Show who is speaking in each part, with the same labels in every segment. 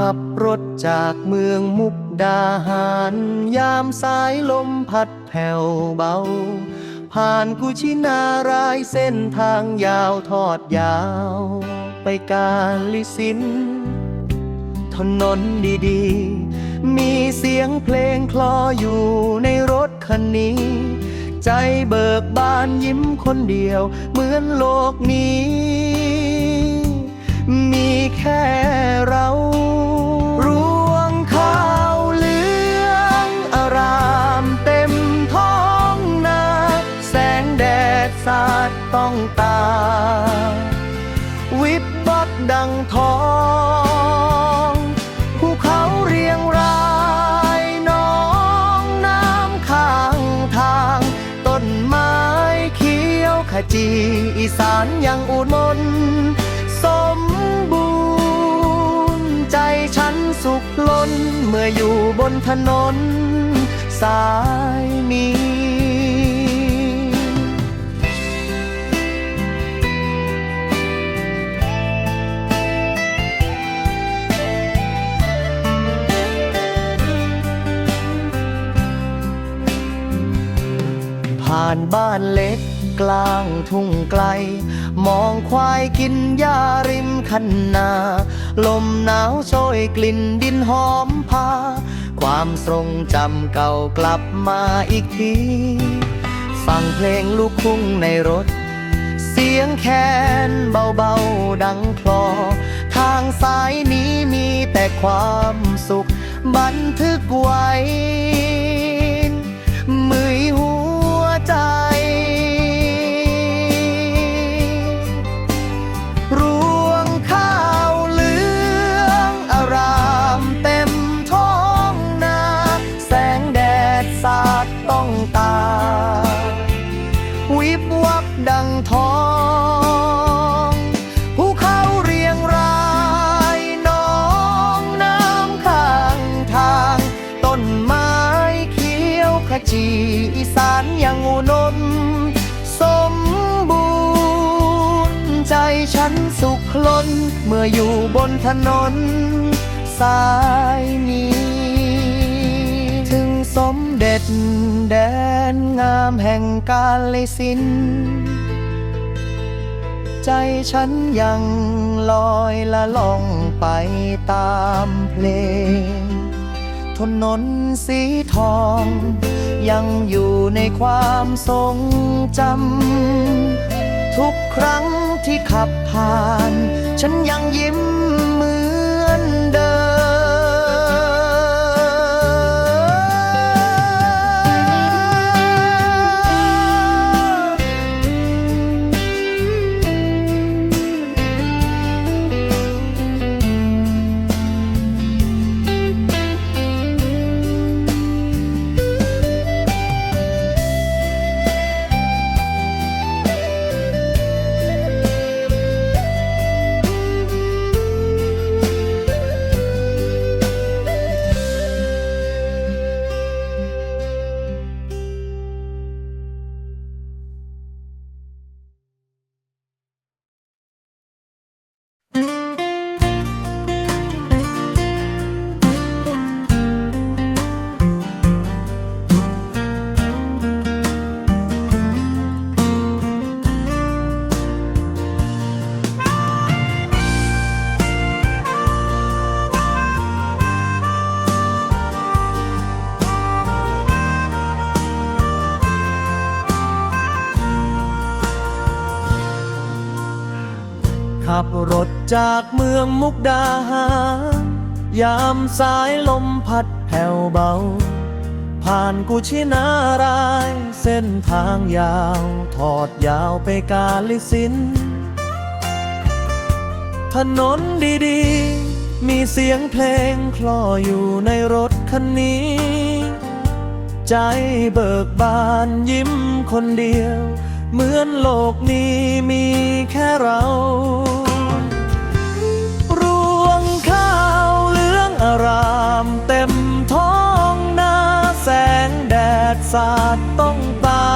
Speaker 1: ขับรถจากเมืองมุกดาหาร ยามสายลมพัดแผ่วเบา ผ่านกุชินารายเส้นทางยาวทอดยาว ไปกาลิสินถนนดีๆ มีเสียงเพลงคลออยู่ในรถคันนี้ ใจเบิกบานยิ้มคนเดียว เหมือนโลกนี้ มีแค่เรารวงข้าวเหลืองอารามเต็มท้องนา แสงแดดสาดต้องตา วิบวับดังทองภูเขาเรียงรายน้องน้ำข้างทาง ต้นไม้เขียวขจีอีสานยังอุดมน สมบูรณ์ ใจฉันสุขล้นเมื่ออยู่บนถนน สายนี้ผ่านบ้านเล็กกลางทุ่งไกล มองควายกินหญ้าริมคันนา ลมหนาวโชยกลิ่นดินหอมพา ความทรงจำเก่ากลับมาอีกที ฟังเพลงลูกคุ้งในรถ เสียงแคนเบาๆดังคลอ ทางสายนี้มีแต่ความสุข บันทึกไว้ีอีสานยังอุนนสมบูรณ์ใจฉันสุขล้น เมื่ออยู่บนถนน สายนี้ ถึงสมเด็จแดนงามแห่งกาลสินใจฉันยังลอยละล่องไปตามเพลงถนนสีทอง ยังอยู่ในความทรงจำ ทุกครั้งที่ขับผ่าน ฉันยังยิ้ม ขับรถจากเมืองมุกดาหารยามสายลมพัดแผ่วเบา ผ่านกุชินาราย เส้นทางยาว ทอดยาวไปกาลิสิน ถนนดีๆ มีเสียงเพลงคลออยู่ในรถคันนี้ ใจเบิกบานยิ้มคนเดียว เหมือนโลกนี้มีแค่เรารวงข้าวเลืองอารามเต็มท้องนาแสงแดดสาดต้องตา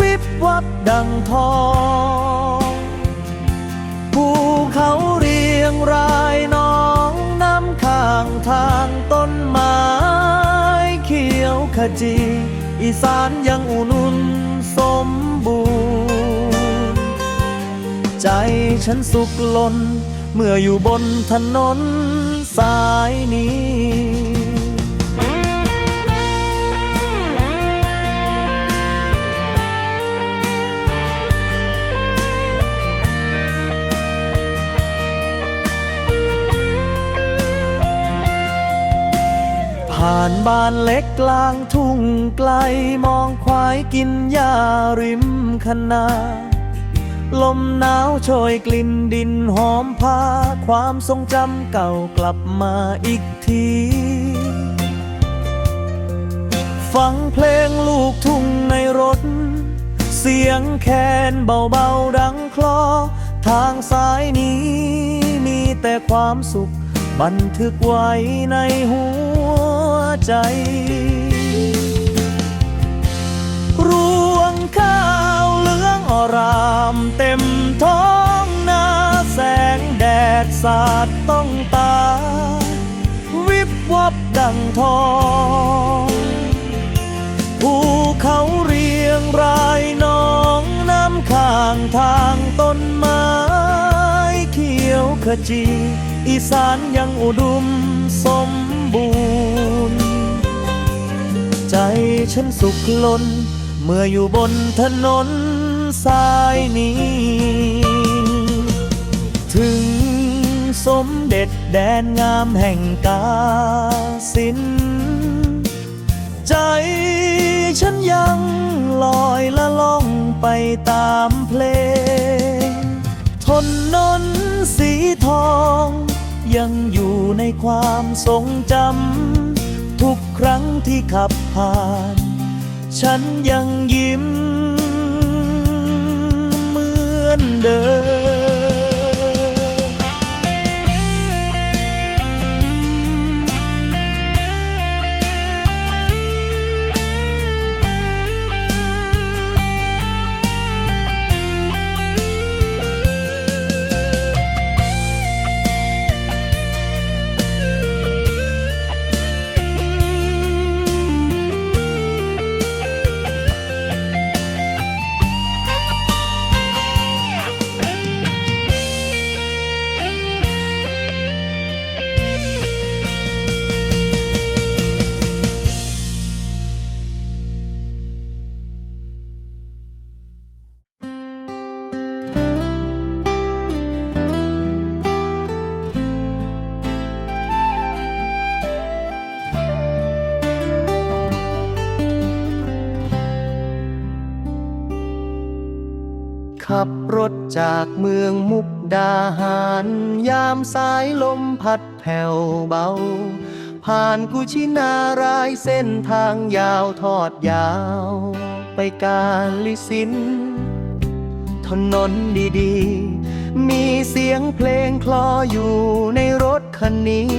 Speaker 1: วิบวับดังทองภูเขาเรียงรายน้องน้ำข้างทางต้นไม้เขียวขจี อีสานยังอุ่นุนสมบูรณ์ ใจฉันสุขล้น เมื่ออยู่บนถนนสายนี้านบ้านเล็กกลางทุ่งไกลมองควายกินหญ้าริมคนา ลมหนาวโชยกลิ่นดินหอมพา ความทรงจำเก่ากลับมาอีกที ฟังเพลงลูกทุ่งในรถ เสียงแคนเบาๆดังคลอ ทางสายนี้มีแต่ความสุข บันทึกไว้ในหัวใจ รวงข้าวเหลืองอรามเต็มท้องนาแสงแดดสาดต้องตา วิบวับดังทองภูเขาเรียงรายน้องน้ำข้างทางต้นไม้ เขียวขจี อีสานยังอุดมสมบูรณ์ ใจฉันสุขล้น เมื่ออยู่บนถนนสายนี้ ถึงสมเด็จแดนงามแห่งกาสิน ใจฉันยังลอยละล่องไปตามเพลง ทนนนสีทอง ยังอยู่ในความทรงจำ ทุกครั้งที่ขับผ่าน ฉันยังยิ้มเหมือนเดิม ขับรถจากเมืองมุกดาหาร ยามสายลมพัดแผ่วเบา ผ่านกุชินารายเส้นทางยาวทอดยาว ไปกาลิสินถนนดีๆ มีเสียงเพลงคลออยู่ในรถคันนี้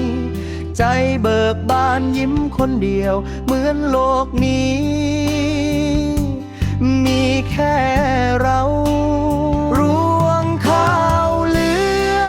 Speaker 1: ใจเบิกบานยิ้มคนเดียว เหมือนโลกนี้ มีแค่เรารวงข้าว